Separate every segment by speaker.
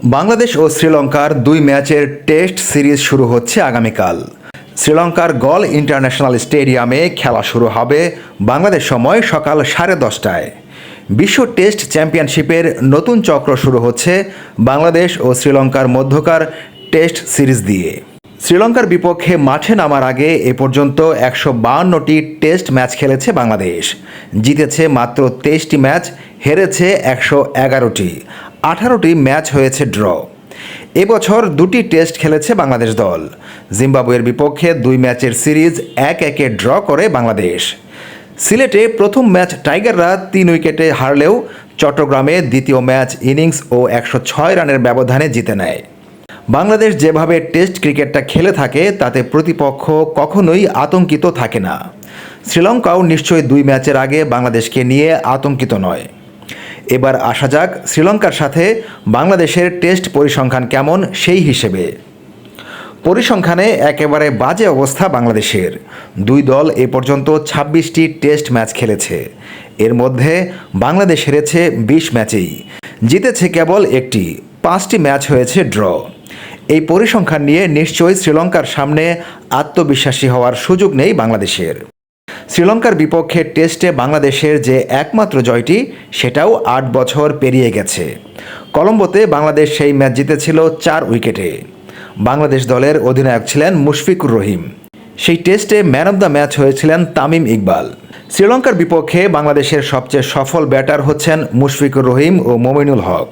Speaker 1: বাংলাদেশ ও শ্রীলঙ্কার দুই ম্যাচের টেস্ট সিরিজ শুরু হচ্ছে আগামীকাল। শ্রীলঙ্কার গল ইন্টারন্যাশনাল স্টেডিয়ামে খেলা শুরু হবে বাংলাদেশ সময় সকাল সাড়ে দশটায়। বিশ্ব টেস্ট চ্যাম্পিয়নশিপের নতুন চক্র শুরু হচ্ছে বাংলাদেশ ও শ্রীলঙ্কার মধ্যকার টেস্ট সিরিজ দিয়ে। শ্রীলঙ্কার বিপক্ষে মাঠে নামার আগে এ পর্যন্ত একশো বাহান্নটি টেস্ট ম্যাচ খেলেছে বাংলাদেশ। জিতেছে মাত্র তেইশটি ম্যাচ, হেরেছে একশো এগারোটি। আঠারোটি ম্যাচ হয়েছে ড্র। এবছর দুটি টেস্ট খেলেছে বাংলাদেশ দল। জিম্বাবুয়ের বিপক্ষে দুই ম্যাচের সিরিজ এক একে ড্র করে বাংলাদেশ। সিলেটে প্রথম ম্যাচ টাইগাররা তিন উইকেটে হারলেও চট্টগ্রামে দ্বিতীয় ম্যাচ ইনিংস ও একশো ছয় রানের ব্যবধানে জিতে নেয়। বাংলাদেশ যেভাবে টেস্ট ক্রিকেটটা খেলে থাকে, তাতে প্রতিপক্ষ কখনোই আতঙ্কিত থাকে না। শ্রীলঙ্কাও নিশ্চয়ই দুই ম্যাচের আগে বাংলাদেশকে নিয়ে আতঙ্কিত নয়। এবার আসা যাক শ্রীলঙ্কার সাথে বাংলাদেশের টেস্ট পরিসংখ্যান কেমন সেই হিসেবে। পরিসংখ্যানে একেবারে বাজে অবস্থা বাংলাদেশের। দুই দল এ পর্যন্ত ছাব্বিশটি টেস্ট ম্যাচ খেলেছে। এর মধ্যে বাংলাদেশ হেরেছে বিশ ম্যাচেই। জিতেছে কেবল একটি, পাঁচটি ম্যাচ হয়েছে ড্র। এই পরিসংখ্যান নিয়ে নিশ্চয়ই শ্রীলঙ্কার সামনে আত্মবিশ্বাসী হওয়ার সুযোগ নেই বাংলাদেশের। শ্রীলঙ্কার বিপক্ষে টেস্টে বাংলাদেশের যে একমাত্র জয়টি, সেটাও আট বছর পেরিয়ে গেছে। কলম্বোতে বাংলাদেশ সেই ম্যাচ জিতেছিল চার উইকেটে। বাংলাদেশ দলের অধিনায়ক ছিলেন মুশফিকুর রহিম। সেই টেস্টে ম্যান অব দ্য ম্যাচ হয়েছিলেন তামিম ইকবাল। শ্রীলঙ্কার বিপক্ষে বাংলাদেশের সবচেয়ে সফল ব্যাটার হচ্ছেন মুশফিকুর রহিম ও মোমিনুল হক।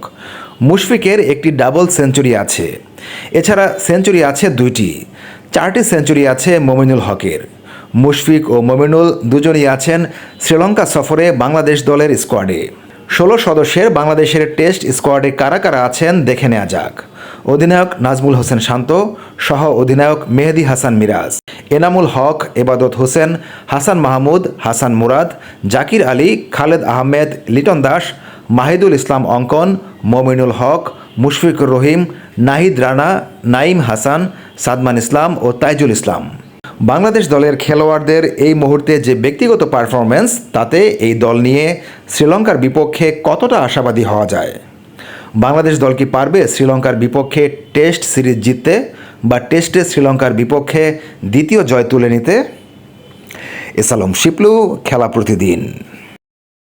Speaker 1: মুশফিকের একটি ডাবল সেঞ্চুরি আছে। এছাড়া সেঞ্চুরি আছে দুইটি। চারটি সেঞ্চুরি আছে মোমিনুল হকের। মুশফিক ও মোমিনুল দুজনই আছেন শ্রীলঙ্কা সফরে বাংলাদেশ দলের স্কোয়াডে। ষোলো সদস্যের বাংলাদেশের টেস্ট স্কোয়াডে কারা কারা আছেন দেখে নেওয়া যাক। অধিনায়ক নাজমুল হোসেন শান্ত, সহ অধিনায়ক মেহেদি হাসান মিরাজ। এনামুল হক, এবাদত হোসেন, হাসান মাহমুদ, হাসান মুরাদ, জাকির আলী, খালেদ আহমেদ, লিটন দাস, মাহিদুল ইসলাম অঙ্কন মমিনুল হক, মুশফিকুর রহিম, নাহিদ রানা, নাইম হাসান, সাদমান ইসলাম ও তাইজুল ইসলাম। বাংলাদেশ দলের খেলোয়াড়দের এই মুহূর্তে যে ব্যক্তিগত পারফরম্যান্স, তাতে এই দল নিয়ে শ্রীলঙ্কার বিপক্ষে কতটা আশাবাদী হওয়া যায়? বাংলাদেশ দল কি পারবে শ্রীলঙ্কার বিপক্ষে টেস্ট সিরিজ জিততে বা টেস্টে শ্রীলঙ্কার বিপক্ষে দ্বিতীয় জয় তুলে নিতে? এসালম শিপলু, খেলা প্রতিদিন।